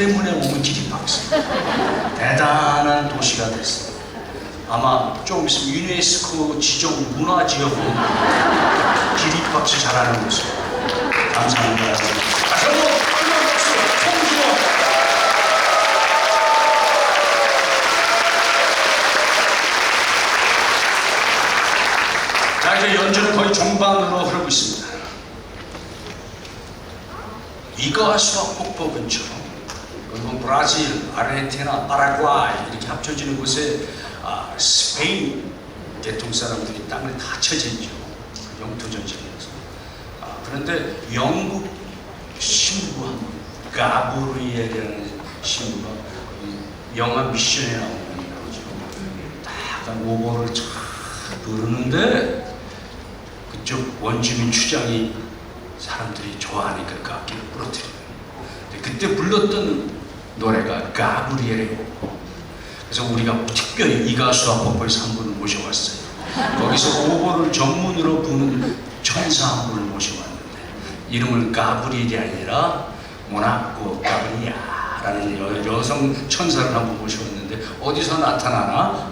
서대문에 오면 기립박수. 대단한 도시가 됐어. 아마 좀 있으면 유네스코 지정 문화지역으로 기립박수 잘하는 곳으로. 감사합니다. 다시 한번 뜨거운 박수, 홍지원. 자, 이제 연주는 거의 중반으로 흐르고 있습니다. 이거수와 폭포 근처, 그 브라질, 아르헨티나, 파라과이 이렇게 합쳐지는 곳에 아, 스페인 대통 사람들이 땅을 다 쳐졌죠. 그 영토 전쟁에서. 아, 그런데 영국 신부 한 분, 가브리엘이라는 신부가 이 영화 미션에 나오는 거죠. 딱 오버를 쫙 부르는데 그쪽 원주민 추장이 사람들이 좋아하니까 그 악기를 부러뜨려요. 그때 불렀던 노래가 가브리엘이고 그래서 우리가 특별히 이 가수와 폭포에서 한 분을 모셔왔어요. 거기서 오보를 전문으로 부는 천사 한 분을 모셔왔는데 이름은 가브리엘이 아니라 모나코 가브리아라는 여- 여성 천사를 한 분 모셔왔는데 어디서 나타나나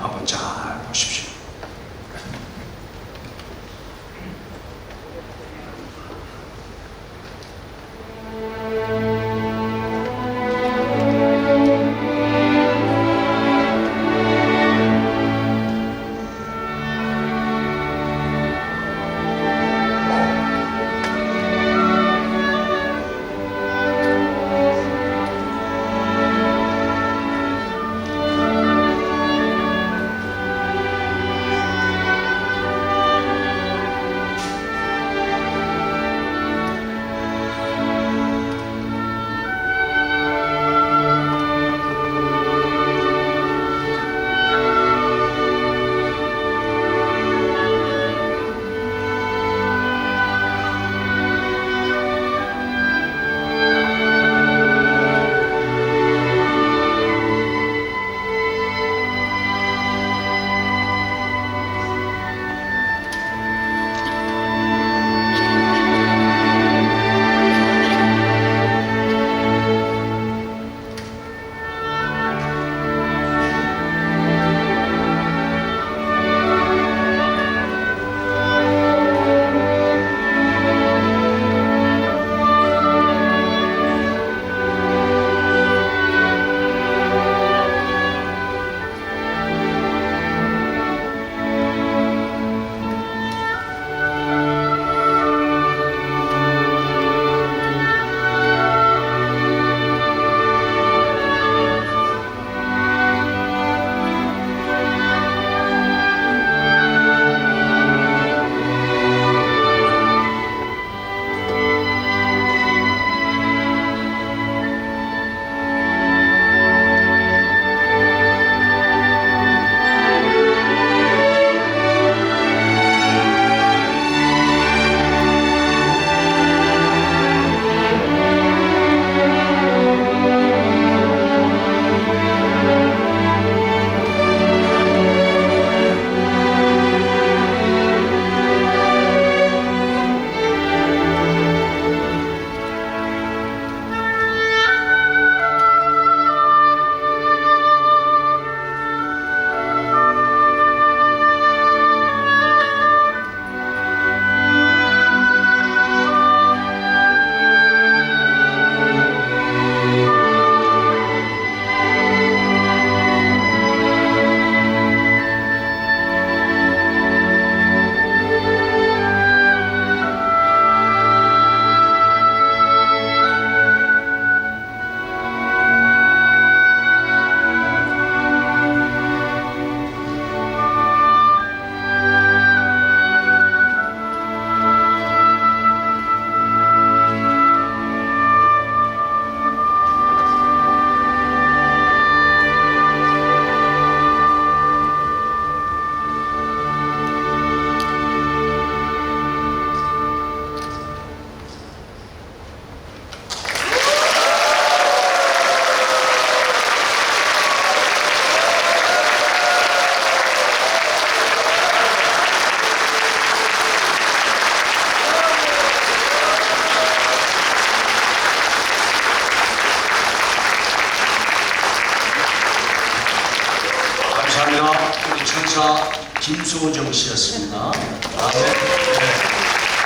우리 천사 김소정 씨였습니다. 아, 네. 네.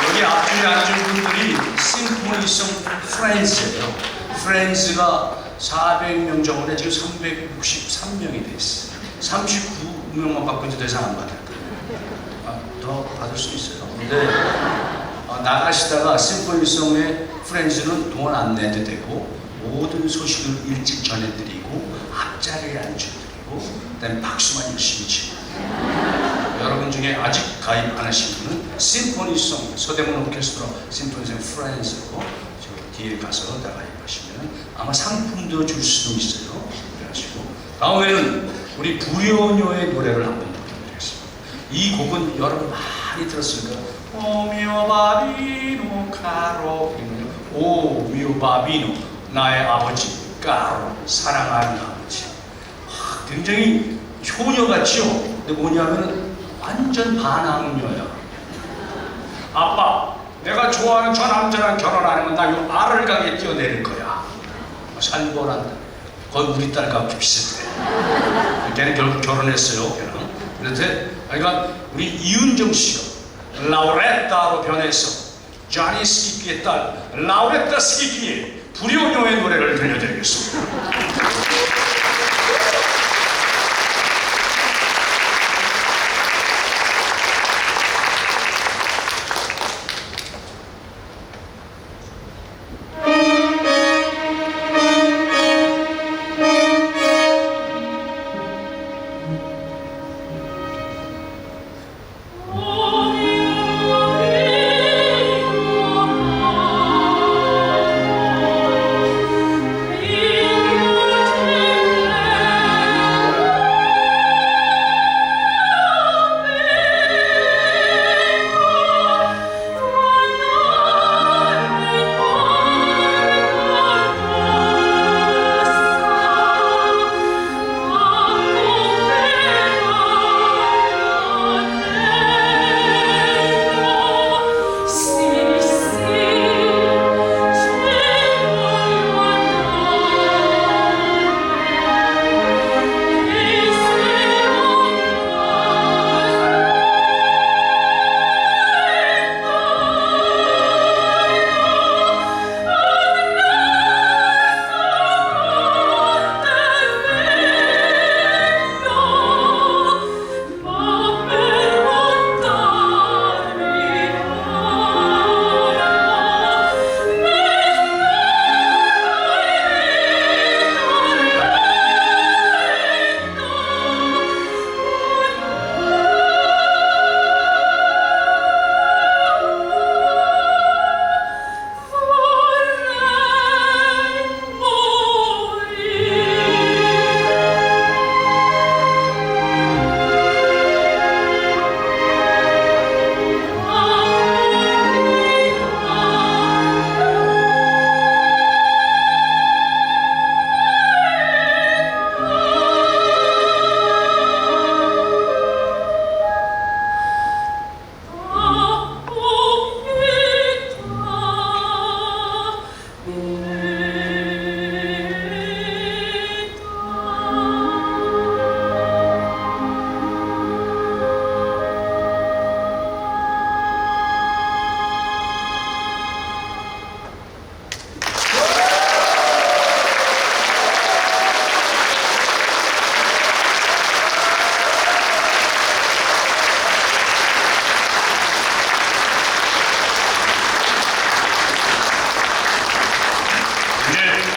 여기 앞줄에 앉은 분들이 심포니송 프렌즈예요. 프렌즈가 400명 정도에 지금 363명이 됐어요. 39명만 바꾼지 더 이상 안 받을 거예요. 아, 더 받을 수 있어요. 근데 어, 나가시다가 심포니송의 프렌즈는 돈안 내도 되고 모든 소식을 일찍 전해드리고 앞자리에 앉혀드리고 그다음에 박수만 열심히 치고 여러분 중에 아직 가입 안 하신 분은 심포니송 서대문 오케스트라 심포니송 프렌즈로 저 뒤에 가서 다 가입하시면 아마 상품도 줄 수도 있어요. 그래가지고 다음에는 우리 불효녀의 노래를 한번 부르겠습니다. 이 곡은 여러분 많이 들었으니까 오미오 바비노 카로 오 미오 바비노 나의 아버지 까로 아, 굉장히 효녀 같죠? 근데 뭐냐면 완전 반항녀야 아빠 내가 좋아하는 저 남자랑 결혼하는 건나요 알을 가게 뛰어내릴 거야. 살벌한다 거의 우리 딸과 비슷해. 걔는 결국 결혼했어요 걔는 그런데 그러니까 우리 이윤정 씨가 라우레타로 변해서 자니 스키피의 딸 라우레타 스키피의 불효녀의 노래를 들려드리겠습니다